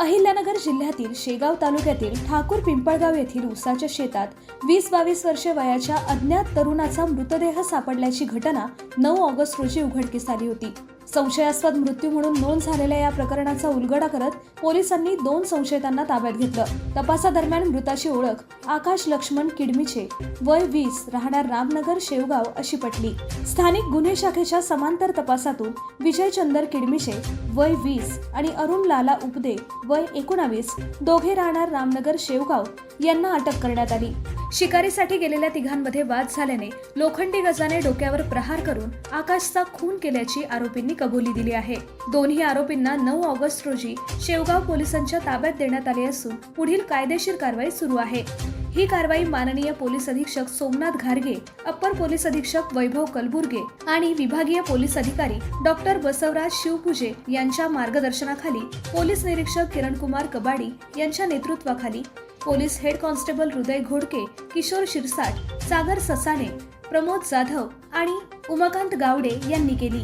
अहिल्यानगर जिल्ह्यातील शेगाव तालुक्यातील ठाकूर पिंपळगाव येथील उसाच्या शेतात वीस बावीस वर्षे वयाच्या अज्ञात तरुणाचा मृतदेह सापडल्याची घटना नऊ ऑगस्ट रोजी उघडकीस आली होती. संशयास्पद मृत्यू म्हणून नोंद झालेल्या या प्रकरणाचा उलगडा करत पोलिसांनी दोन संशयितांना ताब्यात घेतलं. तपासादरम्यान मृताची ओळख आकाश लक्ष्मण किडमीचे वय वीस राहणार रामनगर शेवगाव अशी पटली. स्थानिक गुन्हे शाखेच्या समांतर तपासातून विजय चंदर किडमीचे वय वीस आणि अरुण लाला उपदे वय एकोणावीस दोघे राहणार रामनगर शेवगाव यांना अटक करण्यात आली. शिकारीसाठी गेलेल्या तिघांमध्ये वाद झाल्याने लोखंडी गजाने डोक्यावर प्रहार करून आकाशचा खून केल्याची आरोपींनी कबुली दिली आहे. दोन्ही आरोपींना नऊ ऑगस्ट रोजी शेवगाव पोलिसांच्या ताब्यात देण्यात आले असून पुढील कायदेशीर कारवाई सुरू आहे. ही कारवाई माननीय पोलीस अधीक्षक सोमनाथ घारगे अप्पर पोलीस अधीक्षक वैभव कलबुर्गे आणि विभागीय पोलीस अधिकारी डॉक्टर बसवराज शिवपुजे यांच्या मार्गदर्शनाखाली पोलीस निरीक्षक किरणकुमार कबाडी यांच्या नेतृत्वाखाली पोलीस हेड कॉन्स्टेबल हृदय घोडके किशोर शिरसाट सागर ससाणे प्रमोद जाधव आणि उमाकांत गावडे यांनी केली.